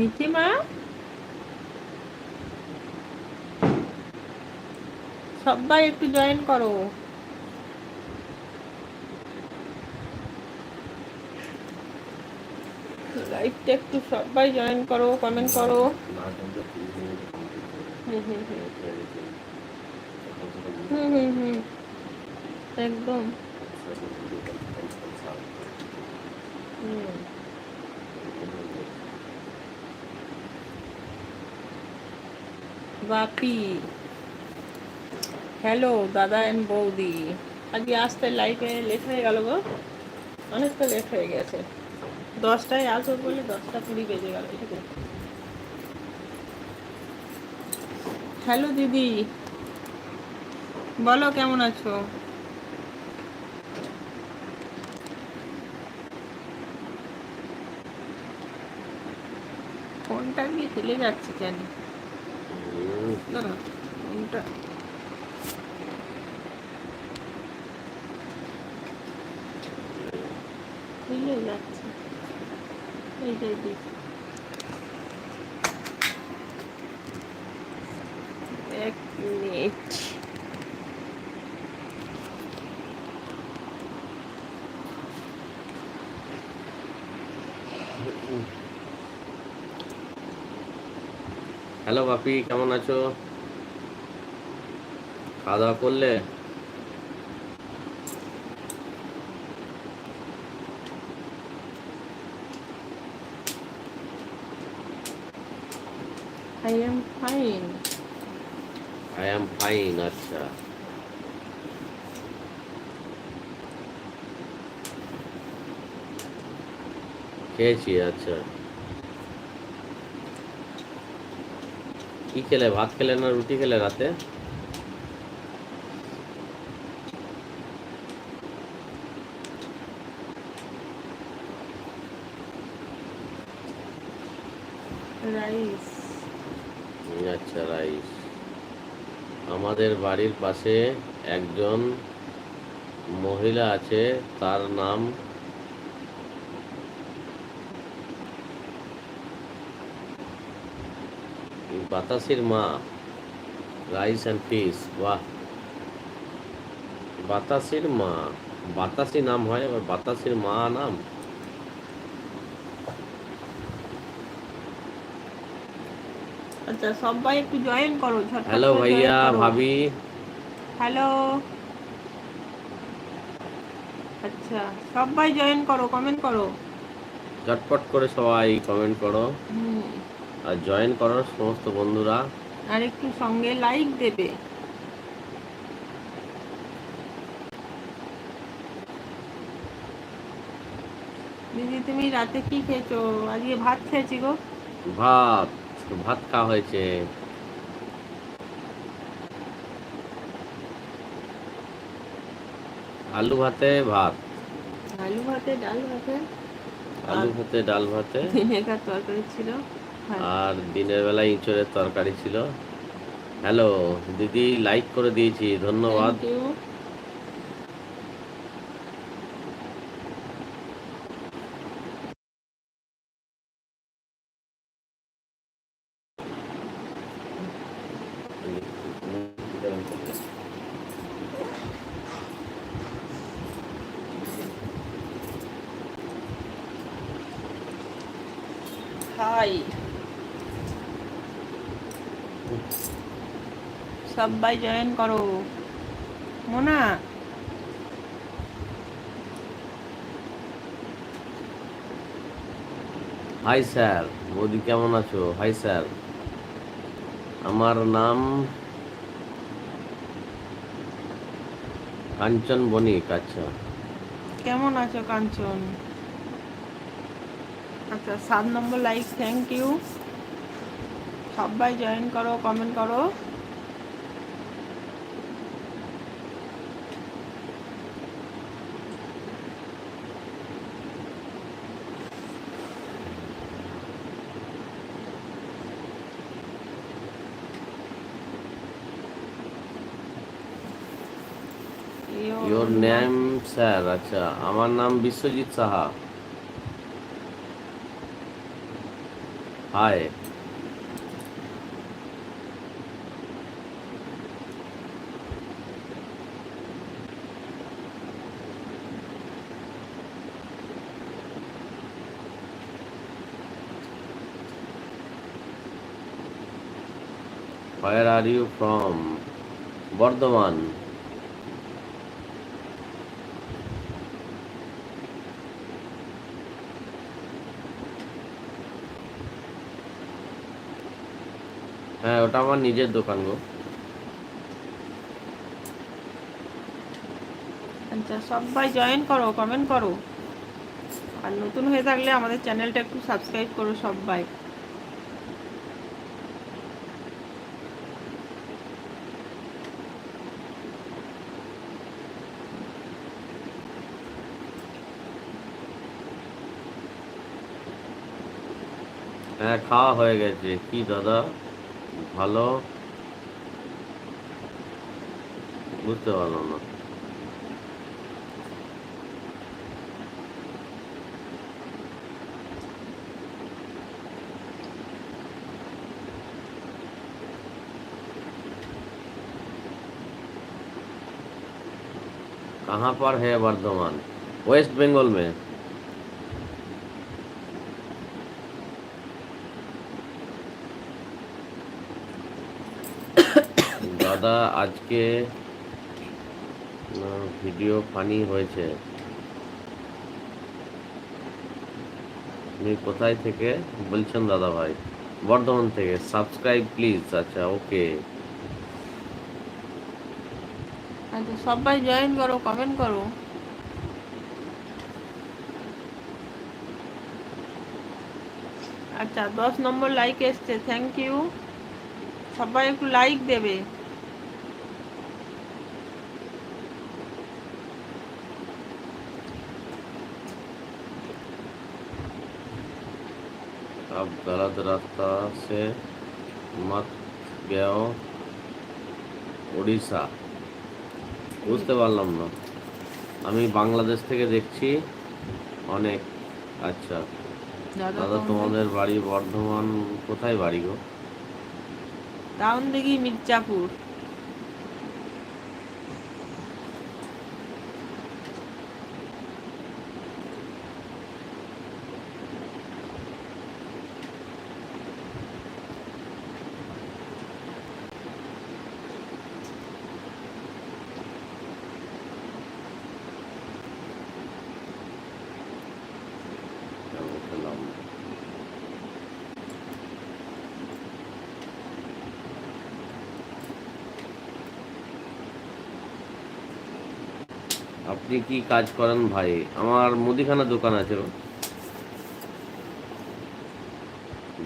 মিথিমা সবাই একটু জয়েন করো। লাইভটা একটু সবাই জয়েন করো কমেন্ট করো। হুম হুম হুম। একদম। হুম। বাপি। হ্যালো দাদা অ্যান্ড বৌদি। আজকে আসতে লাইফে লেট হয়ে গেল গো। অনেকটা লেট হয়ে গেছে। দশটায় আসব বলে দশটা কুড়ি বেজে গেল এটুকু হ্যালো দিদি। বলো, কেমন আছো? ফোনটা দিয়ে চলে যাচ্ছে কেন? দাঁড়া ফোনটা চলে যাচ্ছে এইটাই দিক হ্যালো বাপি কেমন আছো? খাওয়া দাওয়া করলে আই এম ফাইন আচ্ছা। খেয়েছি আচ্ছা। কি খেলে? ভাত খেলে না রুটি খেলে রাতে? রাইস। আচ্ছা রাইস। আমাদের বাড়ির পাশে একজন মহিলা আছে তার নাম বাতাসির মা রাইস অ্যান্ড ফিশ বাহ। বাতাসির মা বাতাসি নাম হয় আবার বাতাসির মা নাম। আচ্ছা সবাই একটু জয়েন করো হ্যালো ভাইয়া ভাবি। হ্যালো আচ্ছা সবাই জয়েন করো কমেন্ট করো। ঝটপট করে সবাই কমেন্ট করো। হুম। আর জয়েন করার সমস্ত বন্ধুরা। আর একটু সঙ্গে লাইক দেবে। দিদি তুমি রাতে কি খেয়েছো? আজকে ভাত খেয়েছি গো। ভাত ভাত খাওয়া হয়েছে। আলু ভাতে ভাত। আলু ভাতে ডাল ভাতে। আলু ভাতে ডাল ভাতে। ভিনেগার তরকারি ছিল। আর দিনের বেলা ইঁচড়ের তরকারি ছিল। হ্যালো দিদি লাইক করে দিয়েছি ধন্যবাদ। Thank you. হাই সবাই জয়েন করো। মোনা। হাই স্যার বৌদি কেমন আছো? Hi sir. আমার নাম কাঞ্চন বণিক আচ্ছা। কেমন আছো কাঞ্চন? আচ্ছা সাত নম্বর লাইক থ্যাংক ইউ সবাই জয়েন করো কমেন্ট করো। ইওর নেম স্যার আচ্ছা আমার নাম Biswajit Saha. Hi Where are you from? Bardhaman হ্যাঁ ওটা আমার নিজের দোকান গো। আচ্ছা সবাই জয়েন করো কমেন্ট করো। আর নতুন হয়ে থাকলে আমাদের চ্যানেলটা একটু সাবস্ক্রাইব করো সবাই। হ্যাঁ খাওয়া হয়ে গেছে। কি দাদা? ভালো বুঝতে পারলাম না कहाँ पर है वर्धमान वेस्ट बंगाल में দাদা, আজকে ভিডিও ফানি হয়েছে। আপনি কোথায় থেকে বলছেন দাদা ভাই? বর্ধমান থেকে। Subscribe please. আচ্ছা ওকে। আচ্ছা সবাই জয়েন করো, কমেন্ট করো। আচ্ছা দশ নম্বর লাইক এসছে। থ্যাংক ইউ সবাই একটু লাইক দেবে। अब गलत रास्ता से मत गयो উড়িষ্যা বুঝতে পারলাম না আমি বাংলাদেশ থেকে দেখছি অনেক আচ্ছা দাদা তোমাদের বাড়ি বর্ধমান কোথায় বাড়ি গো টাউন দেখি মির্জাপুর আপনি কি কাজ করেন ভাই? আমার মুদিখানা দোকান আছে।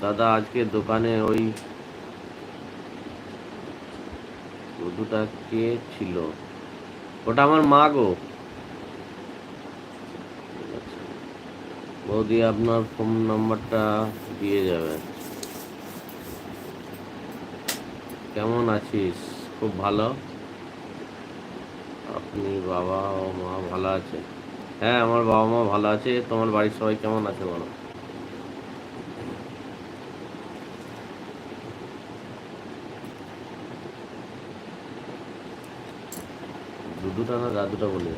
দাদা, আজকে দোকানে ওই দুটা কে ছিল? ওটা আমার মা গো। বৌদি আপনার ফোন নাম্বারটা দিয়ে যাবে। কেমন আছিস? খুব ভালো? আপনি বাবা ও মা ভালো আছে? হ্যাঁ আমার বাবা মা ভালো আছে। তোমার বাড়ির সবাই কেমন আছে বলো? দুদুটা না দাদুটা বলে?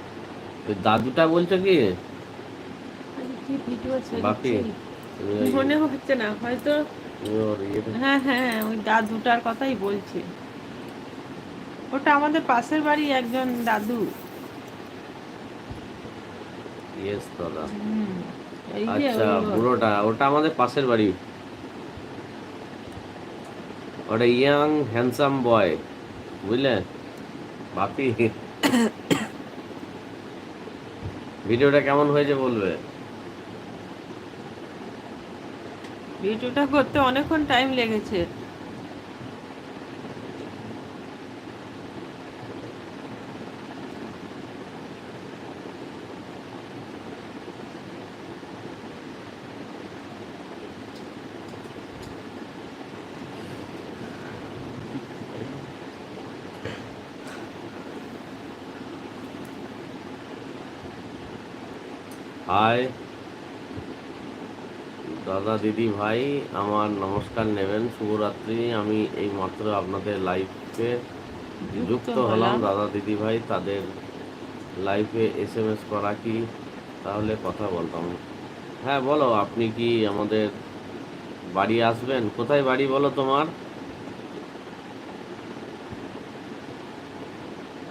দাদুটা বলছো কি? বাপি। মনে হচ্ছে না হয়তো হ্যাঁ হ্যাঁ ওই দাদুটার কথাই বলছে। ওটা আমাদের পাশের বাড়ি একজন দাদু। ইয়েস আচ্ছা বুড়োটা ওটা আমাদের পাশের বাড়ি। ওটা ইয়াং হ্যান্ডসাম বয় বুঝলে? বাপি। ভিডিওটা কেমন হয়েছে বলবে? ভিডিওটা করতে অনেকক্ষণ টাইম লেগেছে। হাই। দাদা দিদি ভাই আমার নমস্কার নেবেন। শুভরাত্রি। আমি এই মাত্র আপনাদের লাইফে যুক্ত হলাম। দাদা দিদি ভাই তাদের লাইফে এস এম এস করা কি? তাহলে কথা বলতাম। হ্যাঁ বলো আপনি কি আমাদের বাড়ি আসবেন? কোথায় বাড়ি বলো তোমার?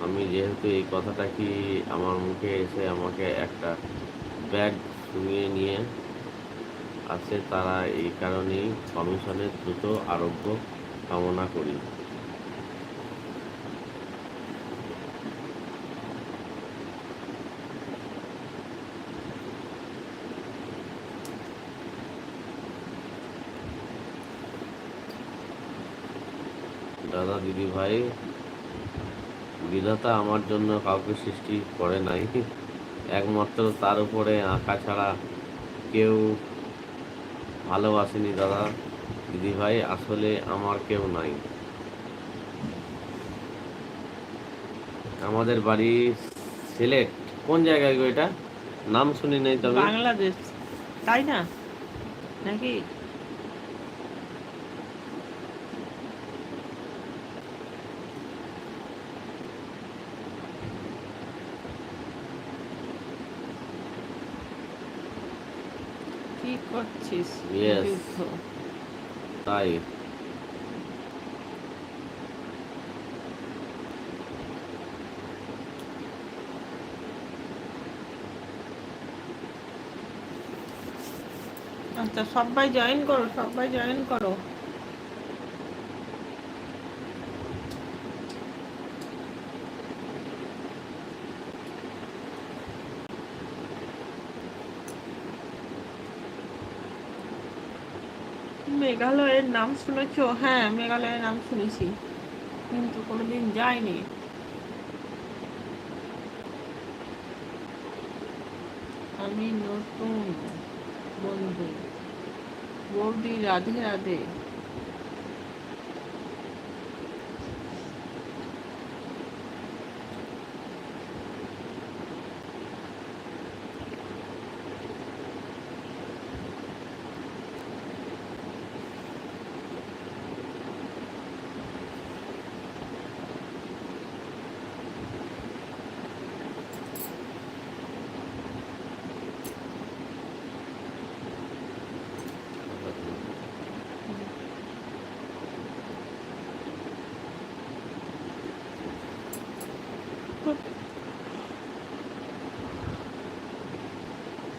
আমি যেহেতু এই কথাটা কি আমার মুখে এসে আমাকে একটা ব্যাগ শুনিয়ে নিয়ে আছে তারা এই কারণেই কমিশনের দ্রুত আরোগ্য কামনা করি। দাদা, দিদি, ভাই, বিধাতা আমার জন্য কাউকে সৃষ্টি করে নাই। একমাত্র তার উপরে আঁকা ছাড়া কেউ ভালোবাসেনি দাদা। দিদিভাই আসলে আমার কেউ নাই। আমাদের বাড়ি সিলেট। কোন জায়গায় গো এটা? নাম শুনি নাই তবে। বাংলাদেশ, তাই না? নাকি কি করছিস Yes. যুদ্ধ? তাই আচ্ছা সবাই জয়েন করো সবাই জয়েন করো মেঘালয়ের নাম শুনেছ? হ্যাঁ মেঘালয়ের নাম শুনেছি। কিন্তু কোনোদিন যাইনি। আমি নতুন বন্ধু। বৌদি, রাধে রাধে।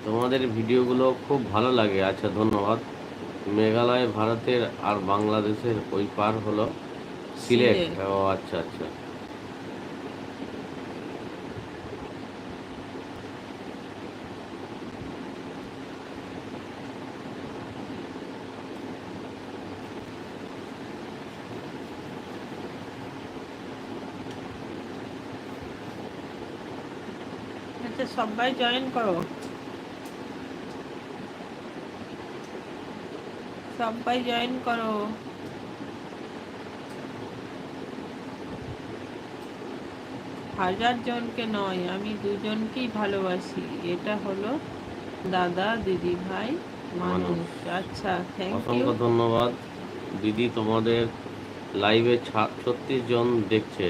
তোমাদের ভিডিওগুলো খুব ভালো লাগে। আচ্ছা ধন্যবাদ। মেঘালয় ভারতের আর বাংলাদেশের ওই পার হলো সিলেট। সিলেট। ও আচ্ছা আচ্ছা আচ্ছা সবাই জয়েন করো। সবাই জয়েন করো। হাজার জনকে নয় আমি দুজনকেই ভালোবাসি। এটা হলো দাদা দিদি ভাই মানুষ। আচ্ছা থ্যাংক ইউ ধন্যবাদ। দিদি তোমাদের লাইভে ছত্রিশ জন দেখছে।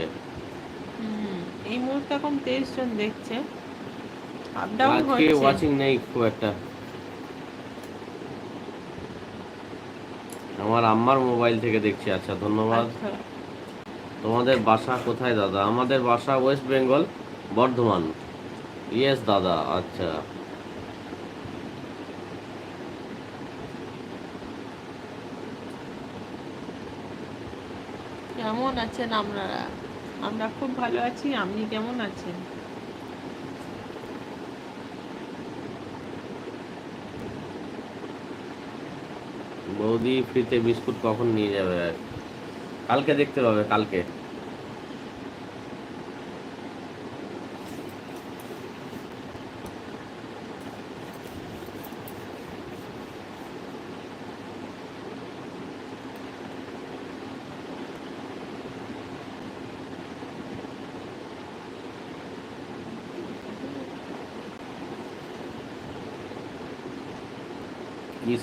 হুম, এই মুহূর্তে এখন তেইশ জন দেখছে। আপ ডাউন আজকে ওয়াচিং নেই খুব একটা আমার আম্মার মোবাইল থেকে দেখছি। আচ্ছা ধন্যবাদ। আচ্ছা। তোমাদের বাসা কোথায় দাদা? আমাদের বাসা ওয়েস্ট বেঙ্গল বর্ধমান। ইয়েস দাদা আচ্ছা। কেমন আছেন আপনারা? আমরা খুব ভালো আছি আপনি কেমন আছেন? বৌদি ফ্রিতে বিস্কুট কখন নিয়ে যাবে? কালকে দেখতে পাবে কালকে।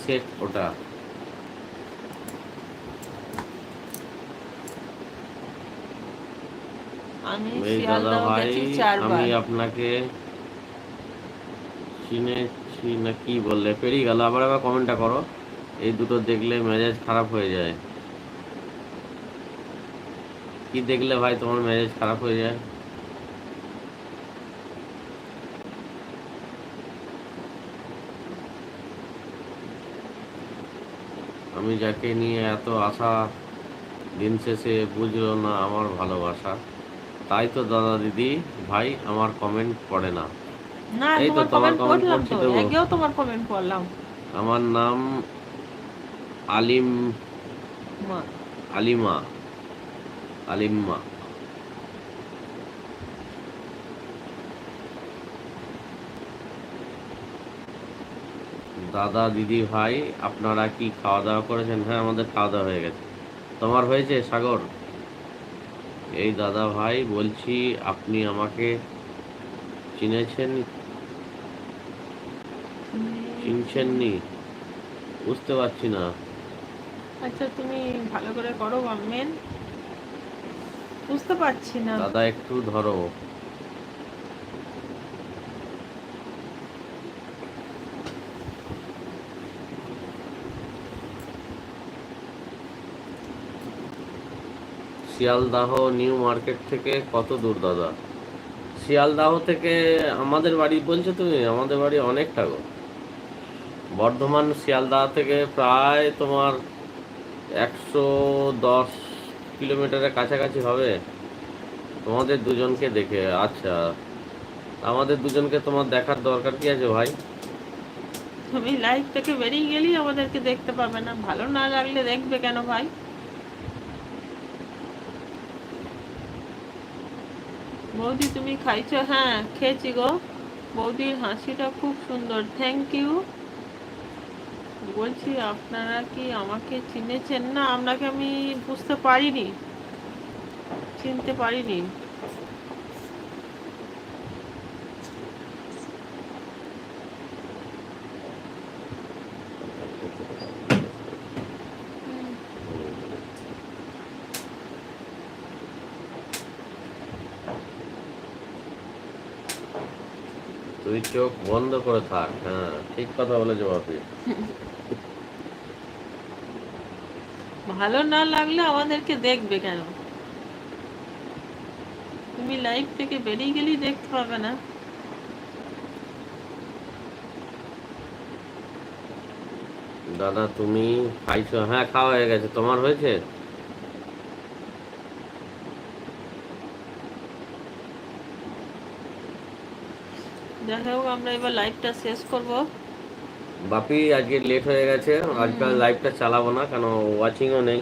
সেট ওটা? দাদা ভাই আমি আপনাকে চিনেছি না কি বললে পেরিয়ে গেল। আবার আবার কমেন্টটা করো। এই দুটো দেখলে মেজাজ খারাপ হয়ে যায়। কি দেখলে ভাই তোমার মেজাজ খারাপ হয়ে যায়? আমি যাকে নিয়ে এত আশা দিন শেষে বুঝলো না আমার ভালোবাসা। তাই তো দাদা দিদি ভাই আমার কমেন্ট পড়ে না। এই তো তোমার কমেন্ট পড়ছি তো। আগেও তোমার কমেন্ট পড়লাম। আমার নাম আলিম মা। আলিমা আলিম্মা। দাদা দিদি ভাই আপনারা কি খাওয়া দাওয়া করেছেন? হ্যাঁ আমাদের খাওয়া দাওয়া হয়ে গেছে। তোমার হয়েছে সাগর? এই দাদা ভাই বলছি আপনি আমাকে চিনেছেন? চিনছেন নি বুঝতে পারছি না। আচ্ছা তুমি ভালো করে করো মেন বুঝতে পারছি না। দাদা একটু ধরো। শিয়ালদাহ নিউ মার্কেট থেকে কত দূর, দাদা? শিয়ালদাহ থেকে আমাদের বাড়ি, বলছো তুমি? আমাদের বাড়ি অনেকটা গো। বর্ধমান শিয়ালদাহ থেকে প্রায় তোমার একশো দশ কিলোমিটারের কাছাকাছি হবে। তোমাদের দুজনকে দেখে আচ্ছা। আমাদের দুজনকে তোমার দেখার দরকার কি আছে ভাই? তুমি লাইভ থেকে বেরিয়ে গেলেই আমাদেরকে দেখতে পাবে না। ভালো না লাগলে দেখবে কেন ভাই? বৌদি তুমি খাইছো? হ্যাঁ খেয়েছি গো। বৌদির হাসিটা খুব সুন্দর। থ্যাংক ইউ বলছি, আপনারা কি আমাকে চিনেছেন? না, আপনাকে আমি বুঝতে পারিনি। চিনতে পারিনি। তুই চোখ বন্ধ করে থাক হ্যাঁ ঠিক কথা বলেছ বাপি। ভালো না লাগলে আমাদেরকে দেখবে কেন? তুমি লাইভ থেকে বেরিয়ে গেলেই দেখতে পাবে না। দাদা তুমি খাইছো হ্যাঁ খাওয়া হয়ে গেছে। তোমার হয়েছে? হোক আমরা এবার লাইভটা শেষ করব। বাপি আজকে লেট হয়ে গেছে। আজকাল লাইভটা চালাবো না কেন ওয়াচিংও নেই।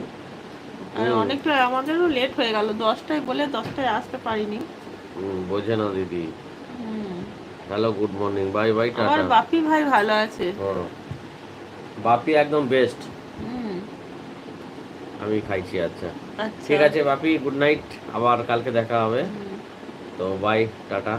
আর অনেকটা আমাদেরও লেট হয়ে গেল দশটায় বলে দশটায় আসতে পারিনি। বোঝে না দিদি। Hello good morning bye bye আমার বাপি ভাই ভালো আছে। বাপি একদম বেস্ট হুম। আমি খাইছি আচ্ছা। আচ্ছা। ঠিক আছে বাপি গুড নাইট আবার কালকে দেখা হবে। তো বাই টাটা।